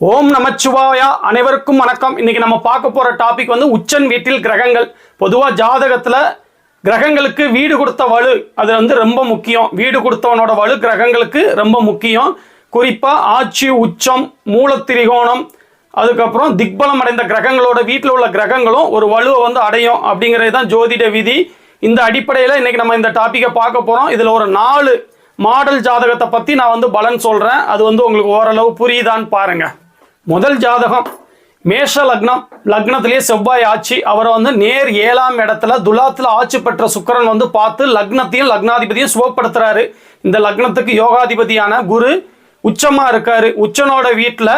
ஓம் நமச்சிவாயா. அனைவருக்கும் வணக்கம். இன்னைக்கு நம்ம பார்க்க போற டாபிக் வந்து உச்சன் வீட்டில் கிரகங்கள். பொதுவா ஜாதகத்துல கிரகங்களுக்கு வீடு கொடுத்த வலு அது வந்து ரொம்ப முக்கியம். வீடு கொடுத்தவனோட வலு கிரகங்களுக்கு ரொம்ப முக்கியம். குறிப்பா ஆட்சி உச்சம் மூலத்திரிகோணம் அதுக்கப்புறம் திக்பலம் அடைந்த கிரகங்களோட வீட்டில் உள்ள கிரகங்களும் ஒரு வலுவை வந்து அடையும் அப்படிங்கிறது தான் ஜோதிட விதி. இந்த அடிப்படையில் இன்றைக்கி நம்ம இந்த டாப்பிக்கை பார்க்க போகிறோம் இதில் ஒரு நாலு மாடல் ஜாதகத்தை பற்றி நான் வந்து பலன் சொல்கிறேன் அது வந்து உங்களுக்கு ஓரளவு புரியுதான்னு பாருங்கள் முதல் ஜாதகம் மேஷ லக்னம். லக்னத்திலேயே செவ்வாய் ஆட்சி. அவரை வந்து நேர் ஏழாம் இடத்துல துலாத்தில் ஆட்சி பெற்ற சுக்கரன் வந்து பார்த்து லக்னத்தையும் லக்னாதிபதியும் சுகப்படுத்துறாரு. இந்த லக்னத்துக்கு யோகாதிபதியான குரு உச்சமாக இருக்காரு. உச்சனோட வீட்டில்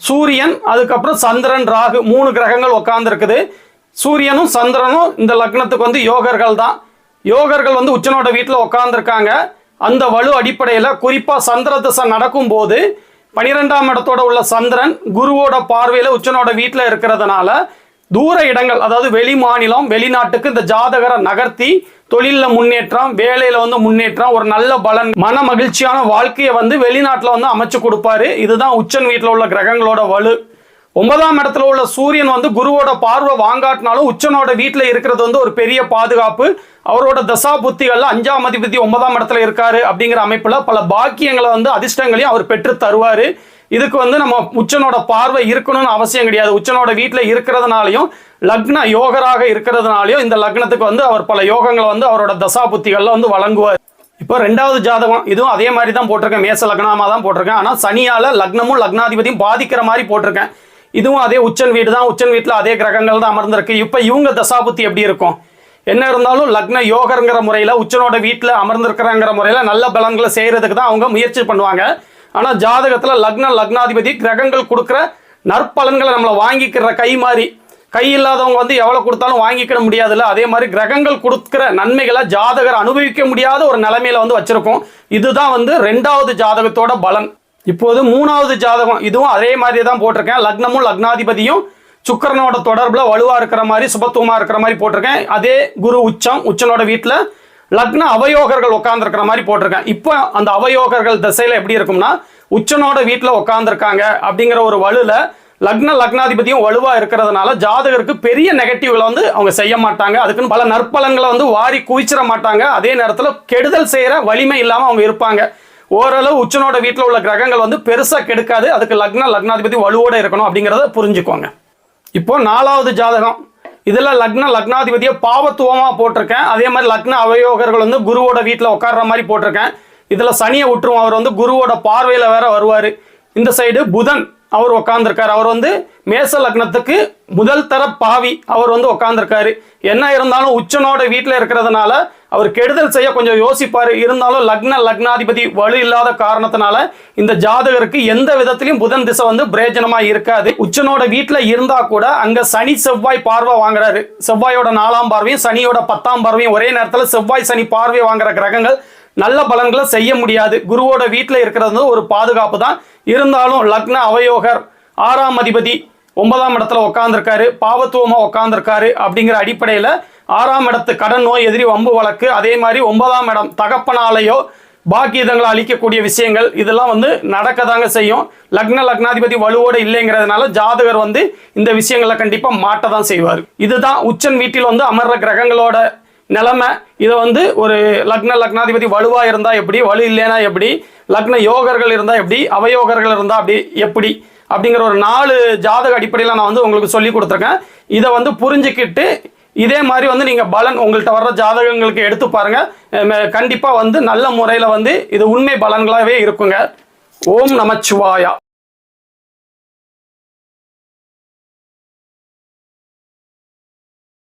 சூரியன் அதுக்கப்புறம் சந்திரன் ராகு மூணு கிரகங்கள் உட்காந்துருக்குது சூரியனும் சந்திரனும் இந்த லக்னத்துக்கு வந்து யோகர்கள் தான். யோகர்கள் வந்து உச்சனோட வீட்டில் உட்காந்துருக்காங்க அந்த வலு அடிப்படையில் குறிப்பாக சந்திர திசை நடக்கும்போது பனிரெண்டாம் இடத்தோட உள்ள சந்திரன் குருவோட பார்வையில் உச்சனோட வீட்டில் இருக்கிறதுனால தூர இடங்கள் அதாவது வெளி மாநிலம் வெளிநாட்டுக்கு இந்த ஜாதகரை நகர்த்தி தொழிலில் முன்னேற்றம் வேலையில் வந்து முன்னேற்றம் ஒரு நல்ல பலன் மன மகிழ்ச்சியான வாழ்க்கையை வந்து வெளிநாட்டில் வந்து அமைச்சு கொடுப்பாரு. இதுதான் உச்சன் வீட்டில் உள்ள கிரகங்களோட வலு. ஒன்பதாம் இடத்துல உள்ள சூரியன் வந்து குருவோட பார்வை வாங்காட்டினாலும் உச்சனோட வீட்டில் இருக்கிறது வந்து ஒரு பெரிய பாதுகாப்பு. அவரோட தசா புத்திகள்ல அஞ்சாம் அதிபதி ஒன்பதாம் இடத்துல இருக்காரு அப்படிங்கிற அமைப்புல பல பாக்கியங்களை வந்து அதிர்ஷ்டங்களையும் அவர் பெற்று தருவாரு. இதுக்கு வந்து நம்ம உச்சனோட பார்வை இருக்கணும்னு அவசியம் கிடையாது. உச்சனோட வீட்டில் இருக்கிறதுனாலையும் லக்ன யோகராக இருக்கிறதுனாலையும் இந்த லக்னத்துக்கு வந்து அவர் பல யோகங்களை வந்து அவரோட தசா புத்திகளில் வந்து வழங்குவார். இப்போ ரெண்டாவது ஜாதகம் இதுவும் அதே மாதிரி தான் போட்டிருக்கேன். மேச லக்னமாக தான் போட்டிருக்கேன். ஆனால் சனியால் லக்னமும் லக்னாதிபதியும் பாதிக்கிற மாதிரி போட்டிருக்கேன். இதுவும் அதே உச்சன் வீடு தான் உச்சன் வீட்டில் அதே கிரகங்கள் தான் அமர்ந்திருக்கு. இப்போ இவங்க தசாபுத்தி எப்படி இருக்கும்? என்ன இருந்தாலும் லக்ன யோகங்கிற முறையில் உச்சனோட வீட்டில் அமர்ந்திருக்கிறாங்கிற முறையில் நல்ல பலன்களை செய்கிறதுக்கு தான் அவங்க முயற்சி பண்ணுவாங்க. ஆனால் ஜாதகத்தில் லக்ன லக்னாதிபதி கிரகங்கள் கொடுக்குற நற்பலன்களை நம்மளை வாங்கிக்கிற கை மாதிரி கை இல்லாதவங்க வந்து எவ்வளோ கொடுத்தாலும் வாங்கிக்கிட முடியாதுல்ல. அதே மாதிரி கிரகங்கள் கொடுக்குற நன்மைகளை ஜாதகர் அனுபவிக்க முடியாத ஒரு நிலைமையில வந்து வச்சுருக்கோம். இதுதான் வந்து ரெண்டாவது ஜாதகத்தோட பலன். இப்போது மூணாவது ஜாதகம் இதுவும் அதே மாதிரி தான் போட்டிருக்கேன். லக்னமும் லக்னாதிபதியும் சுக்கரனோட தொடர்பில் வலுவாக இருக்கிற மாதிரி சுபத்துவமாக இருக்கிற மாதிரி போட்டிருக்கேன். அதே குரு உச்சம் உச்சனோட வீட்டில் லக்ன அவயோகர்கள் உட்காந்துருக்கிற மாதிரி போட்டிருக்கேன். இப்போ அந்த அவயோகர்கள் திசையில் எப்படி இருக்கும்னா உச்சனோட வீட்டில் உட்காந்துருக்காங்க அப்படிங்கிற ஒரு வலுவில் லக்ன லக்னாதிபதியும் வலுவாக இருக்கிறதுனால ஜாதகருக்கு பெரிய நெகட்டிவ்களை வந்து அவங்க செய்ய மாட்டாங்க. அதுக்குன்னு பல நற்பலன்களை வந்து வாரி குவிச்சிட மாட்டாங்க. அதே நேரத்தில் கெடுதல் செய்கிற வலிமை இல்லாமல் அவங்க இருப்பாங்க. ஓரளவு உச்சனோட வீட்டில் உள்ள கிரகங்கள் வந்து பெருசாக கெடுக்காது. அதுக்கு லக்ன லக்னாதிபதி வலுவோட இருக்கணும் அப்படிங்கிறத புரிஞ்சுக்கோங்க. இப்போ நாலாவது ஜாதகம். இதில் லக்ன லக்னாதிபதியை பாவத்துவமாக போட்டிருக்கேன். அதே மாதிரி லக்ன அவயோகர்கள் வந்து குருவோட வீட்டில் உட்கார்ற மாதிரி போட்டிருக்கேன். இதில் சனியை விட்டுருவோம் அவர் வந்து குருவோட பார்வையில் வேற வருவார். இந்த சைடு புதன் அவர் உட்காந்துருக்காரு அவர் வந்து மேச லக்னத்துக்கு முதல் தர பாவி அவர் வந்து உட்காந்துருக்காரு என்ன இருந்தாலும் உச்சனோட வீட்டில் இருக்கிறதுனால அவர் கெடுதல் செய்ய கொஞ்சம் யோசிப்பார். இருந்தாலும் லக்ன லக்னாதிபதி வலு இல்லாத காரணத்தினால இந்த ஜாதகருக்கு எந்த விதத்திலையும் புதன் திசை வந்து பிரயோஜனமாக இருக்காது. உச்சனோட வீட்டில் இருந்தால் கூட அங்கே சனி செவ்வாய் பார்வை வாங்குறாரு. செவ்வாயோட நாலாம் பார்வையும் சனியோட பத்தாம் பார்வையும் ஒரே நேரத்தில் செவ்வாய் சனி பார்வை வாங்குற கிரகங்கள் நல்ல பலன்களை செய்ய முடியாது. குருவோட வீட்டில் இருக்கிறது வந்து ஒரு பாதுகாப்பு தான். இருந்தாலும் லக்ன அவயோகர் ஆறாம் அதிபதி ஒன்பதாம் இடத்துல உட்காந்துருக்காரு பாவத்துவமாக உட்காந்துருக்காரு அப்படிங்கிற அடிப்படையில் ஆறாம் இடத்து கடன் நோய் எதிரி வம்பு வழக்கு அதே மாதிரி ஒன்பதாம் இடம் தகப்பனாலேயோ பாக்கியதங்களை அளிக்கக்கூடிய விஷயங்கள் இதெல்லாம் வந்து நடக்க தாங்க செய்யும். லக்ன லக்னாதிபதி வலுவோடு இல்லைங்கிறதுனால ஜாதகர் வந்து இந்த விஷயங்களை கண்டிப்பாக மாட்ட தான் செய்வார். இதுதான் உச்சன் வீட்டில் வந்து அமர்ற கிரகங்களோட நிலைமை இதை வந்து ஒரு லக்ன லக்னாதிபதி வலுவாக இருந்தால் எப்படி வலு இல்லைனா எப்படி லக்ன யோகர்கள் இருந்தால் எப்படி அவயோகர்கள் இருந்தால் அப்படி எப்படி அப்படிங்கிற ஒரு நாலு ஜாதக அடிப்படையில் நான் வந்து உங்களுக்கு சொல்லி கொடுத்துருக்கேன். இதை வந்து புரிஞ்சுக்கிட்டு இதே மாதிரி வந்து நீங்கள் பலன் உங்கள்கிட்ட வர்ற ஜாதகங்களுக்கு எடுத்து பாருங்கள் கண்டிப்பாக வந்து நல்ல முறையில் வந்து இது உண்மை பலன்களாகவே இருக்குங்க. ஓம் நமச்சிவாயா.